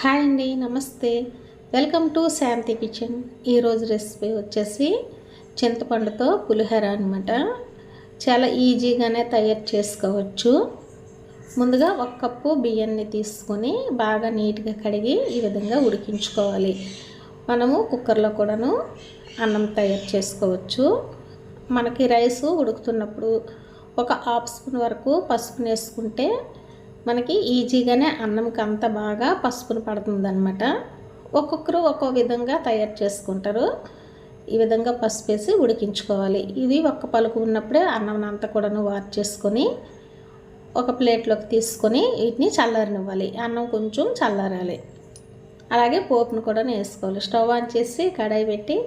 Hi అండి నమస్తే. Welcome to Shanti kitchen. ఈరోజు రెసిపీ వచ్చేసి చింతపండుతో పులిహోర అనమాట చాలా ఈజీగానే తయారు చేసుకోవచ్చు. ముందుగా ఒక కప్పు బియ్యాన్ని తీసుకొని బాగా నీట్గా కడిగి ఈ విధంగా ఉడికించుకోవాలి. మనము కుక్కర్లో కూడాను అన్నం తయారు చేసుకోవచ్చు. మనకి రైస్ ఉడుకుతున్నప్పుడు ఒక హాఫ్ స్పూన్ వరకు పసుపుని వేసుకుంటే మనకి ఈజీగానే అన్నంకి అంత బాగా పసుపును పడుతుందన్నమాట. ఒక్కొక్కరు ఒక్కో విధంగా తయారు చేసుకుంటారు. ఈ విధంగా పసుపు వేసి ఉడికించుకోవాలి. ఇది ఒక్క పలుకు ఉన్నప్పుడే అన్నం అంతా కూడాను వార్ చేసుకొని ఒక ప్లేట్లోకి తీసుకొని వీటిని చల్లారనివ్వాలి. అన్నం కొంచెం చల్లారాలి. అలాగే పోపును కూడా వేసుకోవాలి. స్టవ్ ఆన్ చేసి కడాయి పెట్టి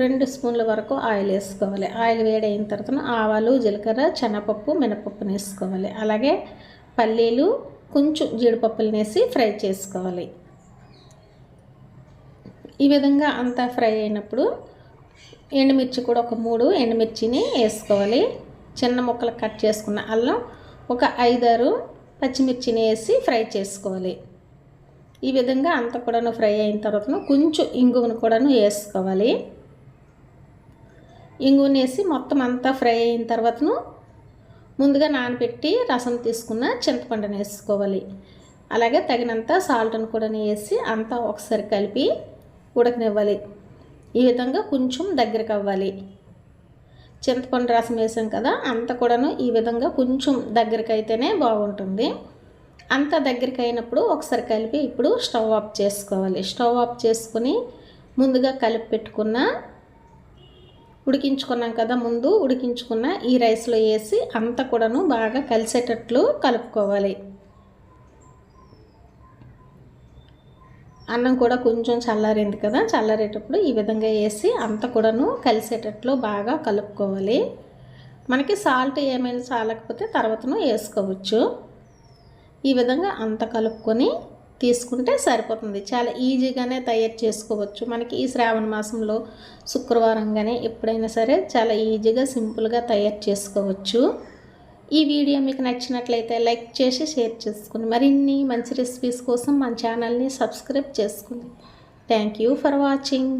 రెండు స్పూన్ల వరకు ఆయిల్ వేసుకోవాలి. ఆయిల్ వేడైన తర్వాత ఆవాలు జీలకర్ర శనగపప్పు మినపప్పును వేసుకోవాలి. అలాగే పల్లీలు కొంచెం జీడిపప్పులను వేసి ఫ్రై చేసుకోవాలి. ఈ విధంగా అంతా ఫ్రై అయినప్పుడు ఎండుమిర్చి కూడా ఒక మూడు ఎండుమిర్చిని వేసుకోవాలి. చిన్న ముక్కలు కట్ చేసుకున్న అల్లం ఒక ఐదారు పచ్చిమిర్చిని వేసి ఫ్రై చేసుకోవాలి. ఈ విధంగా అంతా కూడాను ఫ్రై అయిన తర్వాత కొంచెం ఇంగువను కూడాను వేసుకోవాలి. ఇంగువని వేసి మొత్తం అంతా ఫ్రై అయిన తర్వాతను ముందుగా నానబెట్టి రసం తీసుకున్న చింతపండుని వేసుకోవాలి. అలాగే తగినంత సాల్ట్ని కూడా వేసి అంతా ఒకసారి కలిపి ఉడకనివ్వాలి. ఈ విధంగా కొంచెం దగ్గరకు అవ్వాలి. చింతపండు రసం వేసాం కదా అంత కూడాను ఈ విధంగా కొంచెం దగ్గరికి అయితేనే బాగుంటుంది. అంత దగ్గరికి అయినప్పుడు ఒకసారి కలిపి ఇప్పుడు స్టవ్ ఆఫ్ చేసుకోవాలి. స్టవ్ ఆఫ్ చేసుకుని ముందుగా కలిపి పెట్టుకున్న ఉడికించుకున్నాం కదా ముందు ఉడికించుకున్న ఈ రైస్లో వేసి అంతా కూడాను బాగా కలిసేటట్లు కలుపుకోవాలి. అన్నం కూడా కొంచెం చల్లారింది కదా చల్లారేటప్పుడు ఈ విధంగా వేసి అంత కూడాను కలిసేటట్లు బాగా కలుపుకోవాలి. మనకి సాల్ట్ ఏమైనా చాలకపోతే తర్వాతను వేసుకోవచ్చు. ఈ విధంగా అంత కలుపుకొని తీసుకుంటే సరిపోతుంది. చాలా ఈజీగానే తయారు చేసుకోవచ్చు. మనకి ఈ శ్రావణ మాసంలో శుక్రవారం కానీ ఎప్పుడైనా సరే చాలా ఈజీగా సింపుల్గా తయారు చేసుకోవచ్చు. ఈ వీడియో మీకు నచ్చినట్లయితే లైక్ చేసి షేర్ చేసుకుని మరిన్ని మంచి రెసిపీస్ కోసం మన ఛానల్ని సబ్స్క్రైబ్ చేసుకుని థ్యాంక్ యూ ఫర్ వాచింగ్.